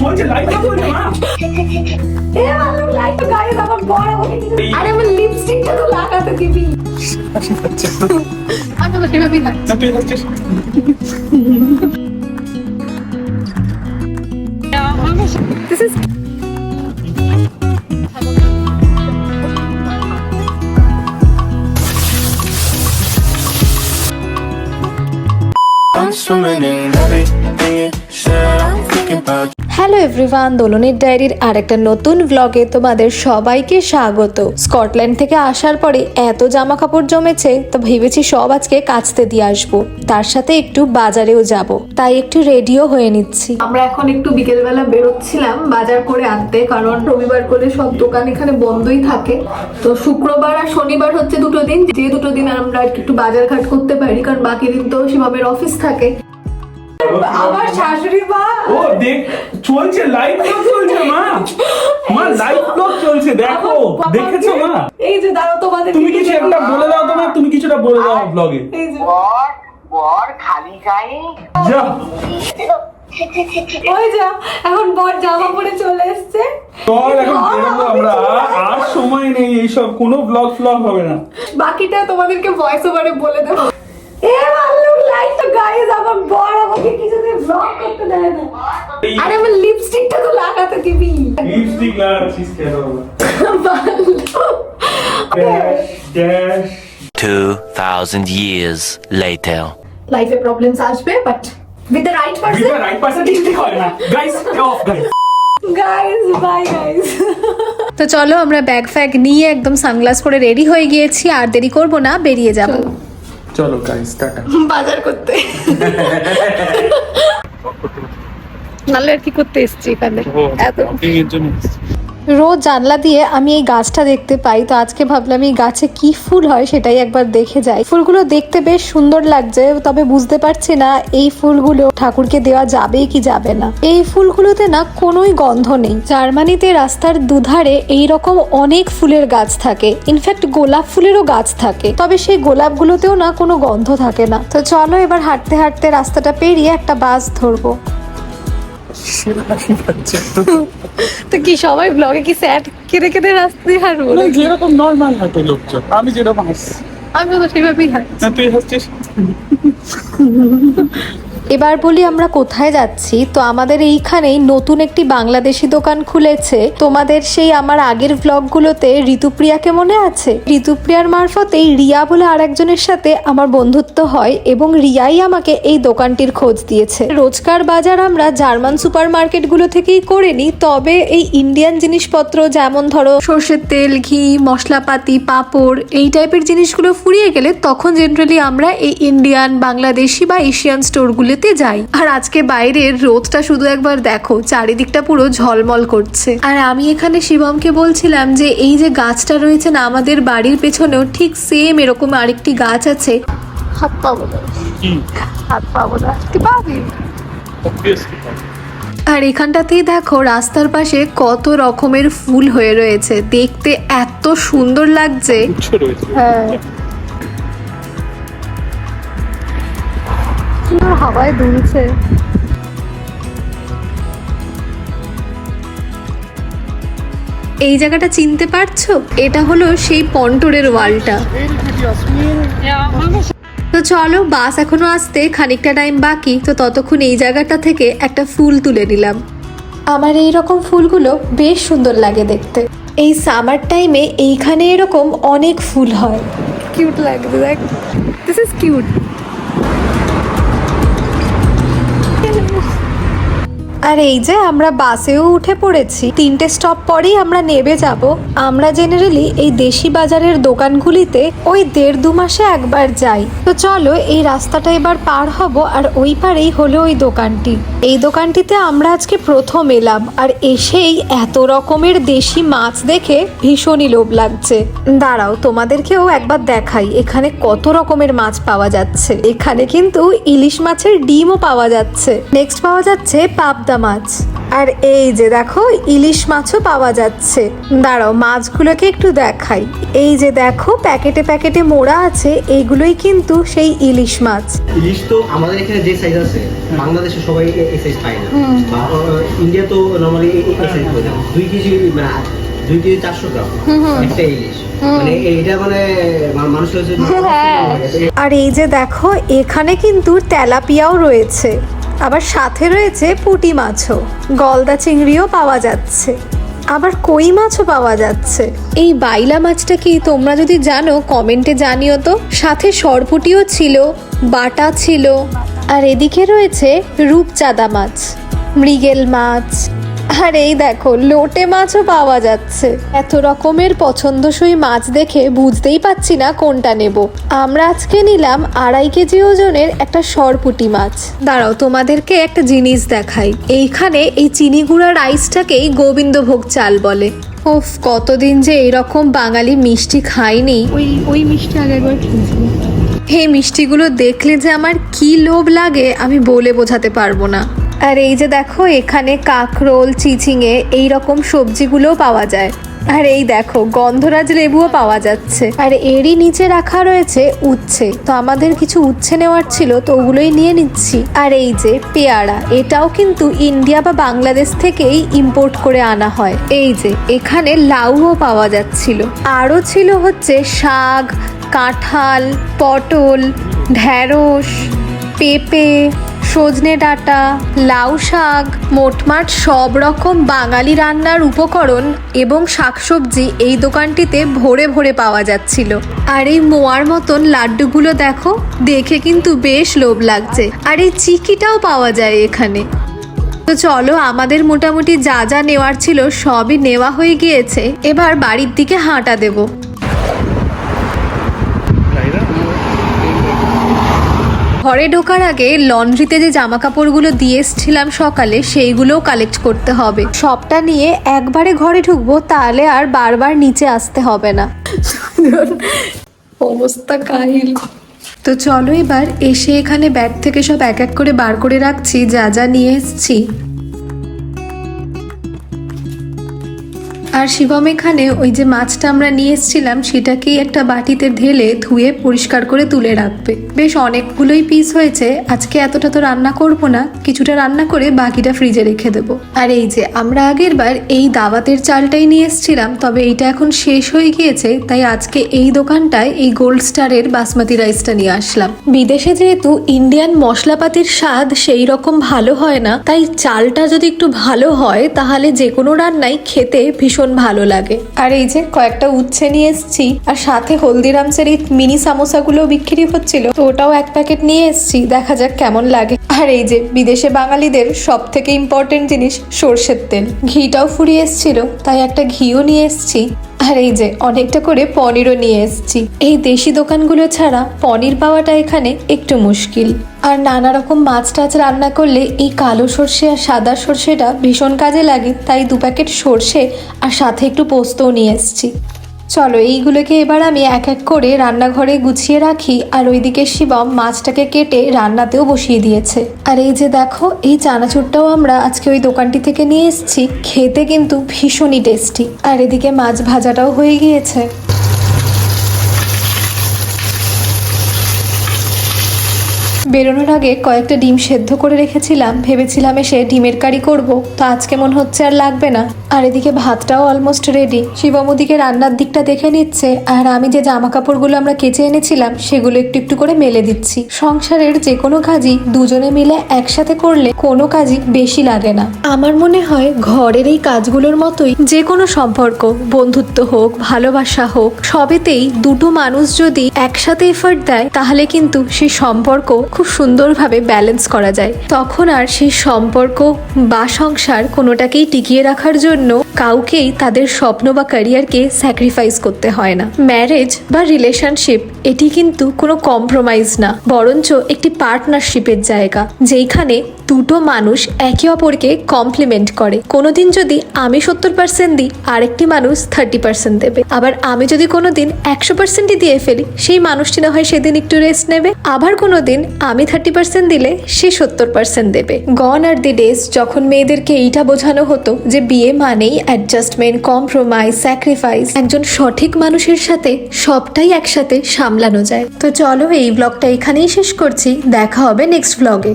চলছে লাইট চলছে মা? এ ভালো লাইট গায়ে আমার বড় হয়ে গেছে আরে আমার লিপস্টিকটা তো লাগাতে দিবি। আমি তো সেভাবেই থাকি। না তুই হচ্ছিস This is I'm swimming in hello everyone, দোলনের ডায়েরির আরেকটা নতুন ব্লগে তোমাদের সবাইকে স্বাগত। স্কটল্যান্ড থেকে আসার পরে এত জামা কাপড় জমেছে, তো ভেবেছি সব আজকে কাচতে দিয়ে আসব। তার সাথে একটু বাজারেও যাব, তাই একটু রেডিও হয়ে নিচ্ছি। আমরা এখন একটু বিকেলবেলা বেরোচ্ছিলাম বাজার করে আনতে, কারণ রবিবার করে সব দোকান এখানে বন্ধই থাকে। তো শুক্রবার আর শনিবার হচ্ছে দুটো দিন, যে দুটো দিন আমরা একটু বাজার ঘাট করতে পারি, কারণ বাকি দিন তো শিবামের অফিস থাকে। আমার শাশুড়ি মা। ও দেখ চলছে লাইভ ব্লগ চলছে মা। মা লাইভ ব্লগ চলছে দেখো দেখেছ মা? এই যে দাঁড়াও তোমাদের তুমি কিছু একটা বলে দাও তো মা তুমি কিছুটা বলে দাও ব্লগে এই যে। বর বর খালি গায়ে। যা। ওই যা এখন বর জামা পরে চলে এসছে। চল এখন বেরোবো আমরা। আর- সময় নেই এইসব কোনো ব্লগ ফ্লগ হবে না। বাকিটা তোমাদেরকে ভয়েস ওভারে বলে দেবো। গাইস আমার বর আমাকে কিছুতে ব্লগ করতে দেয় না। আরে আমার লিপস্টিকটা তো লাগাতে দিবি। লিপস্টিক লাগাচ্ছিস কেন? ভালো ড্যাশ ড্যাশ 2,000 years later. লাইফে প্রবলেমস আসবে but with the right person beta right পাশে ঠিক ঠিক হয় না। Guys of guys guys bye guys তো চলো আমরা ব্যাগ ফ্যাগ নিয়ে একদম সানগ্লাস করে রেডি হয়ে গিয়েছি আর দেরি করব না বেরিয়ে যাব। চলো গাইস টাটা। বাজার করতে। নালে আর কি করতে এসছি এখানে? এত এর জন্য রোজ জানলা দিয়ে আমি এই গাছটা দেখতে পাই, তো আজকে ভাবলাম এই গাছে কি ফুল হয় সেটাই একবার দেখে যাই। ফুলগুলো দেখতে বেশ সুন্দর লাগছে, তবে বুঝতে পারছি না এই ফুলগুলো ঠাকুরকে দেওয়া যাবে কি যাবে না। এই ফুলগুলোতে না কোনোই গন্ধ নেই। জার্মানিতে রাস্তার দুধারে এই রকম অনেক ফুলের গাছ থাকে। ইনফ্যাক্ট গোলাপ ফুলেরও গাছ থাকে। তবে সেই গোলাপগুলোতেও না কোনো গন্ধ থাকে না। তো চলো এবার হাঁটতে হাঁটতে রাস্তাটা পেরিয়ে একটা বাস ধরবো। তো কি সবাই ব্লগে কি স্যাড কেঁদে কেঁদে রাস্তায় হাঁটবো যেরকম নর্মাল হাঁটে লোকজন আমি যেরকম হাসছি আমি তো সেভাবেই হাঁটছি তুই হাসছিস? এবার বলি আমরা কোথায় যাচ্ছি। তো আমাদের এইখানেই নতুন একটি বাংলাদেশি দোকান খুলেছে। তোমাদের সেই আমার আগের ব্লগগুলোতে ঋতুপ্রিয়াকে মনে আছে? ঋতুপ্রিয়ার মারফতেই রিয়া বলে আরেকজনের সাথে আমার বন্ধুত্ব হয় এবং রিয়াই আমাকে এই দোকানটির খোঁজ দিয়েছে। রোজকার বাজার আমরা জার্মান সুপার মার্কেটগুলো থেকেই করে নিই, তবে এই ইন্ডিয়ান জিনিসপত্র যেমন ধরো সর্ষের তেল, ঘি, মশলাপাতি, পাঁপড়, এই টাইপের জিনিসগুলো ফুরিয়ে গেলে তখন জেনারেলি আমরা এই ইন্ডিয়ান, বাংলাদেশি বা এশিয়ান স্টোরগুলোতে যাই। আর আজকে বাইরের রোদটা শুধু একবার দেখো চারিদিকটা পুরো ঝলমল করছে। আর আমি এখানে শিবমকে বলছিলাম যে এই যে গাছটা রয়েছে না আমাদের বাড়ির পেছনেও ঠিক সেম এরকম আরেকটি গাছ আছে। হাত পাবো না হাত পাবো না তুই পাবি আর এখানটাতেই দেখো রাস্তার পাশে কত রকমের ফুল হয়ে রয়েছে। দেখতে এত সুন্দর লাগছে। হ্যাঁ। হাওয়ায় দুলছে। এই জায়গাটা চিনতে পারছ? এটা হলো সেই পন্টরের ওয়ালটা। তো চলো বাস এখনও আসতে খানিকটা টাইম বাকি তো ততক্ষণ এই জায়গাটা থেকে একটা ফুল তুলে নিলাম। আমার এই রকম ফুলগুলো বেশ সুন্দর লাগে দেখতে। এই সামার টাইমে এইখানে এরকম অনেক ফুল হয়। কিউট লাগছে দেখ। দিস ইজ কিউট আর এই যে আমরা বাসেও উঠে পড়েছি। তিনটে স্টপ পরেই আমরা নেবে যাব। আমরা জেনারেলি এই দেশি বাজারের দোকানগুলিতে ওই দেড় দু মাসে একবার যাই। তো চলো, এই রাস্তাটা এবার পার হব আর ওই পারেই হলো ওই দোকানটি। এই দোকানটিতে আমরা আজকে প্রথম এলাম আর এসেই এত রকমের দেশি মাছ দেখে ভীষণই লোভ লাগছে। দাঁড়াও, তোমাদেরকেও একবার দেখাই, এখানে কত রকমের মাছ পাওয়া যাচ্ছে। এখানে কিন্তু ইলিশ মাছের ডিমও পাওয়া যাচ্ছে। নেক্সট পাওয়া যাচ্ছে পাবদা মাছ। আর এই যে দেখো ইলিশ মাছও পাওয়া যাচ্ছে। দাঁড়াও মাছগুলোকে একটু দেখাই। এই যে দেখো প্যাকেটে প্যাকেটে মোড়া আছে এইগুলোই কিন্তু সেই ইলিশ মাছ। ইলিশ তো আমাদের এখানে যে সাইজ আছে বাংলাদেশে সবাই এই সাইজ পায় না। ইন্ডিয়া তো নর্মালি এক্সাইজ করে দেয়। দুই কেজি মানে দুই কেজি চারশো গ্রাম একটা ইলিশ। মানে মানে হচ্ছে আর এই যে দেখো এখানে কিন্তু তেলাপিয়াও রয়েছে। আবার সাথে রয়েছে পুঁটি মাছও। গলদা চিংড়িও পাওয়া যাচ্ছে। আবার কই মাছও পাওয়া যাচ্ছে। এই বাইলা মাছটা কি তোমরা যদি জানো, কমেন্টে জানিও তো। সাথে সরপুটিও ছিল, বাটা ছিল। আর এদিকে রয়েছে রূপচাঁদা মাছ, মৃগেল মাছ আর এই দেখো লোটে মাছও পাওয়া যাচ্ছে। এত রকমের পছন্দসই মাছ দেখে বুঝতেই পাচ্ছি না কোনটা নেব। আমরা আজকে নিলাম আড়াই কেজি ওজনের একটা সরপুটি মাছ। দাঁড়াও তোমাদেরকে একটা জিনিস দেখাই। এইখানে এই চিনি গুঁড়া রাইসটাকেই গোবিন্দভোগ চাল বলে। ওফ কতদিন যে এরকম বাঙালি মিষ্টি খাইনি ওই ওই মিষ্টি আগে একবার খেয়েছিলাম। এই মিষ্টিগুলো দেখলে যে আমার কি লোভ লাগে আমি বলে বোঝাতে পারব না। আর এই যে দেখো, এখানে কাঁকরোল, চিচিঙে এই রকম সবজিগুলোও পাওয়া যায়। আর এই দেখো, গন্ধরাজ লেবুও পাওয়া যাচ্ছে। আর এরই নিচে রাখা রয়েছে উচ্ছে। তো আমাদের কিছু উচ্ছে নেওয়ার ছিল, তো ওগুলোই নিয়ে নিচ্ছি। আর এই যে পেয়ারা, এটাও কিন্তু ইন্ডিয়া বা বাংলাদেশ থেকেই ইম্পোর্ট করে আনা হয়। এই যে, এখানে লাউও পাওয়া যাচ্ছিল। আরও ছিল হচ্ছে শাক, কাঁঠাল, পটল, ঢ্যাঁড়স, পেঁপে সজনে ডাঁটা, লাউ শাক, মোটমাট সব রকম বাঙালি রান্নার উপকরণ এবং শাকসবজি এই দোকানটিতে ভরে ভরে পাওয়া যাচ্ছিল। আর এই মোয়ার মতন লাড্ডুগুলো দেখো, দেখে কিন্তু বেশ লোভ লাগছে। আর এই চিকিটাও পাওয়া যায় এখানে। তো চলো, আমাদের মোটামুটি যা যা নেওয়ার ছিল সবই নেওয়া হয়ে গিয়েছে। এবার বাড়ির দিকে হাঁটা দেবো। ঘরে ঢোকার আগে লন্ড্রিতে যে জামা কাপড়গুলো দিয়ে এসছিলাম সকালে সেইগুলোও কালেক্ট করতে হবে। সবটা নিয়ে একবারে ঘরে ঢুকবো তাহলে আর বারবার নিচে আসতে হবে না। অবস্থা কাহিল। তো চলো এবার এসে এখানে ব্যাগ থেকে সব এক এক করে বার করে রাখছি যা যা নিয়ে এসেছি। আর শিবম এখানে ওই যে মাছটা আমরা নিয়ে এসেছিলাম, সেটাকেই একটা বাটিতে ঢেলে ধুয়ে পরিষ্কার করে তুলে রাখবে। বেশ অনেকগুলোই পিস হয়েছে, আজকে এতটা তো রান্না করব না, কিছুটা রান্না করে বাকিটা ফ্রিজে রেখে দেবো। আর এই যে আমরা আগের বার এই দাওয়াতের চালটাই নিয়ে এসেছিলাম, তবে এইটা এখন শেষ হয়ে গিয়েছে, তাই আজকে এই দোকানটায় এই গোল্ড স্টারের বাসমতি রাইসটা নিয়ে আসলাম। বিদেশে যেহেতু ইন্ডিয়ান মশলাপাতির স্বাদ সেই রকম ভালো হয় না, তাই চালটা যদি একটু ভালো হয়, তাহলে যে কোনো রান্নাই খেতে ভীষণ ভালো লাগে। আর এই যে কয়েকটা উচ্ছে নিয়ে এসেছি, আর সাথে হলদিরামসের এই মিনি সামোসাগুলো বিক্রি হচ্ছিল, তো ওটাও এক প্যাকেট নিয়ে এসেছি, দেখা যাক কেমন লাগে। আর এই যে বিদেশে বাঙালিদের সব থেকে ইম্পর্টেন্ট জিনিস সর্ষের তেল। ঘিটাও ফুরিয়ে এসেছিল, তাই একটা ঘিও নিয়ে এসেছি। আর এই যে অনেকটা করে পনিরও নিয়ে এসেছি। এই দেশি দোকানগুলো ছাড়া পনির পাওয়াটা এখানে একটু মুশকিল। আর নানা রকম মাছ টাছ রান্না করলে এই কালো সর্ষে আর সাদা সর্ষেটা ভীষণ কাজে লাগে, তাই দু প্যাকেট সর্ষে আর সাথে একটু পোস্তও নিয়ে এসেছি। চলো, এইগুলোকে এবার আমি এক এক করে রান্নাঘরে গুছিয়ে রাখি আর ওইদিকে শিবম মাছটাকে কেটে রান্নাতেও বসিয়ে দিয়েছে। আর এই যে দেখো, এই চানাচুরটাও আমরা আজকে ওই দোকানটি থেকে নিয়ে এসেছি, খেতে কিন্তু ভীষণই টেস্টি। আর এদিকে মাছ ভাজাটাও হয়ে গিয়েছে। বেরোনোর আগে কয়েকটা ডিম সেদ্ধ করে রেখেছিলাম। ভেবেছিলাম এসে ডিমের কারি করব। তো আজকে মনে হচ্ছে আর লাগবে না। আর এদিকে ভাতটাও অলমোস্ট রেডি শিবম ওদিকে রান্নার দিকটা দেখে নিচ্ছে। আর আমি যে জামা কাপড়গুলো আমরা কেচে এনেছিলাম, সেগুলো একটু একটু করে মেলে দিচ্ছি। সংসারের যে কোনো কাজই দুজনে মিলে একসাথে করলে কোনো কাজই বেশি লাগে না। আমার মনে হয় ঘরের এই কাজগুলোর মতোই যে কোনো সম্পর্ক, বন্ধুত্ব হোক, ভালোবাসা হোক, সবেতেই দুটো মানুষ যদি একসাথে এফার্ট দেয়, তাহলে কিন্তু সেই সম্পর্ক খুব সুন্দরভাবে ব্যালেন্স করা যায়। তখন আর সেই সম্পর্ক বা সংসার কোনোটাকেই টিকিয়ে রাখার জন্য কাউকেই তাদের স্বপ্ন বা ক্যারিয়ারকে স্যাক্রিফাইস করতে হয় না। ম্যারেজ বা রিলেশনশিপ এটি কিন্তু কোনো কম্প্রোমাইজ না, বরঞ্চ একটি পার্টনারশিপের জায়গা যেখানে দুটো মানুষ একে অপরকে কমপ্লিমেন্ট করে। কোনোদিন যদি আমি সত্তর পার্সেন্ট দিই, আরেকটি মানুষ থার্টি পার্সেন্ট দেবে। আবার আমি যদি কোনোদিন একশো পার্সেন্টই দিয়ে ফেলি, সেই মানুষটি না হয় সেদিন একটু রেস্ট নেবে। আবার কোনোদিন আমি থার্টি পার্সেন্ট দিলে, সে সত্তর পার্সেন্ট দেবে। গন আর দি ডেজ যখন মেয়েদেরকে এইটা বোঝানো হতো যে বিয়ে মানেই অ্যাডজাস্টমেন্ট কম্প্রোমাইজ স্যাক্রিফাইস একজন সঠিক মানুষের সাথে সবটাই একসাথে সামলানো যায়। তো চলো এই ব্লগটা এখানেই শেষ করছি। দেখা হবে নেক্সট ব্লগে